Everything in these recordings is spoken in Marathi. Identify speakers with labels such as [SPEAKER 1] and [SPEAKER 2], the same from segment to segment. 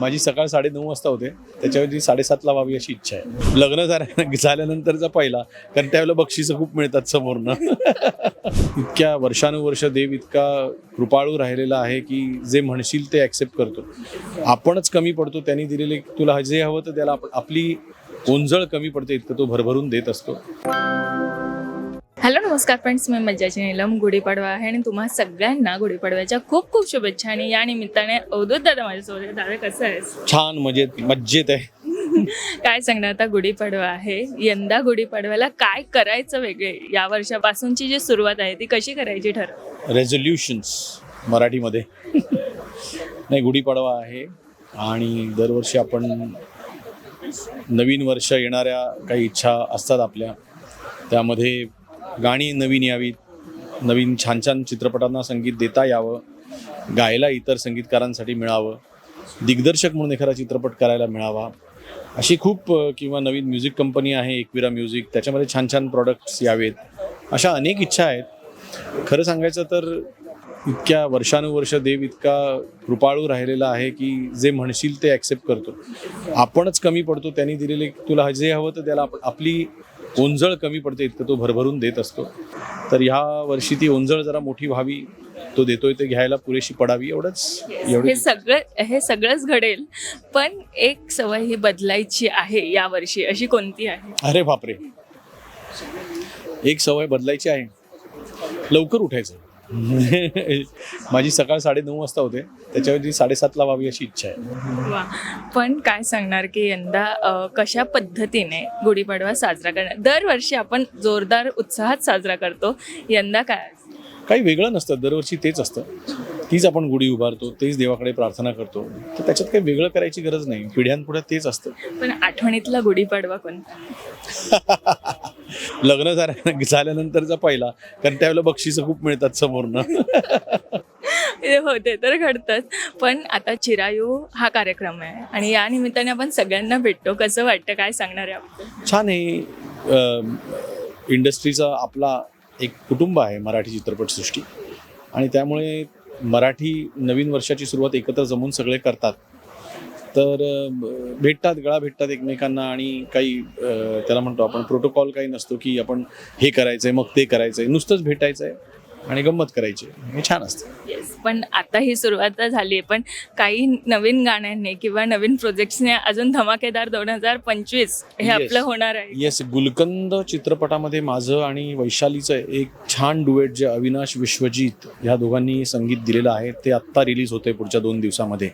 [SPEAKER 1] माझी सकाळ साडेनऊ वाजता होते. त्याच्याऐवजी साडेसातला व्हावी अशी इच्छा आहे. लग्न झाल्या झाल्यानंतरचा पहिला कारण त्यावेळेला बक्षिसं खूप मिळतात समोरनं. इतक्या वर्षानुवर्ष देव इतका कृपाळू राहिलेला आहे की जे म्हणशील ते ॲक्सेप्ट करतो. आपणच कमी पडतो त्यांनी दिलेले तुला जे हवं तर त्याला आपली ओंजळ कमी पडते इतकं तो भरभरून देत असतो.
[SPEAKER 2] नमस्कार फ्रेंड्स मी मज्जाची नीलम गुढीपाडवा आहे आणि तुम्हा सगळ्यांना गुढीपाडव्याच्या खूप खूप शुभेच्छा आणि या निमित्ताने अवधूत दादा माझ्यासोबत आहे. दादा कसं आहेस?
[SPEAKER 1] छान मजेत मज्जेत आहे.
[SPEAKER 2] काय सांगणार आता गुढीपाडवा आहे. यंदा गुढीपाडव्याला काय करायचं वेगळे? या वर्षापासूनची जी सुरुवात आहे ती कशी करायची ठरव?
[SPEAKER 1] रेझोल्युशन्स मराठीमध्ये. नाही गुढीपाडवा आहे आणि दरवर्षी आपण नवीन वर्ष येणाऱ्या काही इच्छा असतात आपल्या. त्यामध्ये गाणी नवीन यावीत. नवीन छान छान चित्रपटांना संगीत देता यावं. गायला इतर संगीतकारांसाठी मिळावं. दिग्दर्शक म्हणून एखादा चित्रपट करायला मिळावा. अशी खूप किंवा नवीन म्युझिक कंपनी आहे एकविरा म्युझिक त्याच्यामध्ये छान छान प्रॉडक्ट्स यावेत. अशा अनेक इच्छा आहेत. खरं सांगायचं तर इतक्या वर्षानुवर्ष देव इतका कृपाळू राहिलेला आहे की जे म्हणशील ते ॲक्सेप्ट करतो. आपणच कमी पडतो त्यांनी दिलेले तुला जे हवं तर त्याला आपली ओंजळ कमी पडते इतकं तो भरभरून देत असतो. तर ह्या वर्षी ती ओंजळ जरा मोठी व्हावी तो देतोय ते घ्यायला पुरेशी पडावी एवढंच
[SPEAKER 2] हे सगळं हे सगळंच घडेल पण एक सवय ही बदलायची आहे या वर्षी अशी कोणती आहे?
[SPEAKER 1] अरे बापरे. एक सवय बदलायची आहे. लवकर उठायचं. माझी सकाळ साडेनऊ वाजता होते. त्याच्याऐवजी साडेसातला व्हावी अशी इच्छा आहे.
[SPEAKER 2] वा. पण काय सांगणार की यंदा अ, कशा पद्धतीने गुढीपाडवा साजरा करणार? दरवर्षी आपण जोरदार उत्साहात साजरा करतो. यंदा काय
[SPEAKER 1] काही वेगळं नसतं. दरवर्षी तेच असतं. तीच आपण गुढी उभारतो तेच देवाकडे प्रार्थना करतो. तर त्याच्यात काही वेगळं करायची गरज नाही. पिढ्यानपुढे तेच असतं.
[SPEAKER 2] पण आठवणीतला गुढीपाडवा कोणता?
[SPEAKER 1] लग्न झाल्या झाल्यानंतरचा पहिला. कारण त्यावेळेला बक्षिसं खूप मिळतात समोरनं.
[SPEAKER 2] हे होते तर घडतात. पण आता चिरायू हा कार्यक्रम आहे आणि या निमित्ताने आपण सगळ्यांना भेटतो. कसं वाटतं? काय सांगणार आहे आपण?
[SPEAKER 1] छान आहे. इंडस्ट्रीचा आपला एक कुटुंब आहे मराठी चित्रपटसृष्टी आणि त्यामुळे मराठी नवीन वर्षाची सुरुवात एकत्र जमून सगळे करतात. तर भेटतात गळा भेटतात एकमेकांना आणि काही त्याला म्हणतो आपण प्रोटोकॉल काही नसतो की आपण हे करायचंय मग ते करायचंय. नुसतंच भेटायचंय आणि गंमत करायची. हे छान असतं.
[SPEAKER 2] येस पण आता ही सुरुवात झाली आहे पण काही नवीन गाण्यांनी किंवा नवीन प्रोजेक्ट्सने अजून धमाकेदार दोन हजार पंचवीस हे
[SPEAKER 1] Yes.
[SPEAKER 2] आपलं होणार आहे.
[SPEAKER 1] येस गुलकंद चित्रपटामध्ये माझं आणि वैशालीचं एक छान डुएट जे अविनाश विश्वजित ह्या दोघांनी संगीत दिलेलं आहे ते आत्ता रिलीज होते पुढच्या दोन दिवसामध्ये.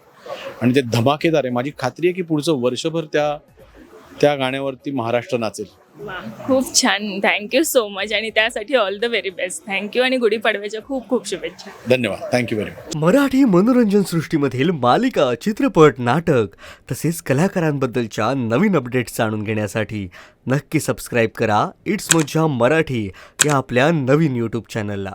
[SPEAKER 1] आणि ते धमाकेदार आहे. माझी खात्री आहे की पुढचं वर्षभर त्या त्या गाण्यावरती महाराष्ट्र नाचेल.
[SPEAKER 2] खूप छान. थँक्यू सो मच आणि त्यासाठी all the very best thank you आणि गुढीपाडव्याच्या खूप खूप शुभेच्छा.
[SPEAKER 1] धन्यवाद. थँक्यू व्हेरी मच
[SPEAKER 3] मराठी मनोरंजन सृष्टीमधील मालिका चित्रपट नाटक तसेच कलाकारांबद्दलच्या नवीन अपडेट्स जाणून घेण्यासाठी नक्की सबस्क्राईब करा. इट्स मज्जा मराठी या आपल्या नवीन यूट्यूब चॅनलला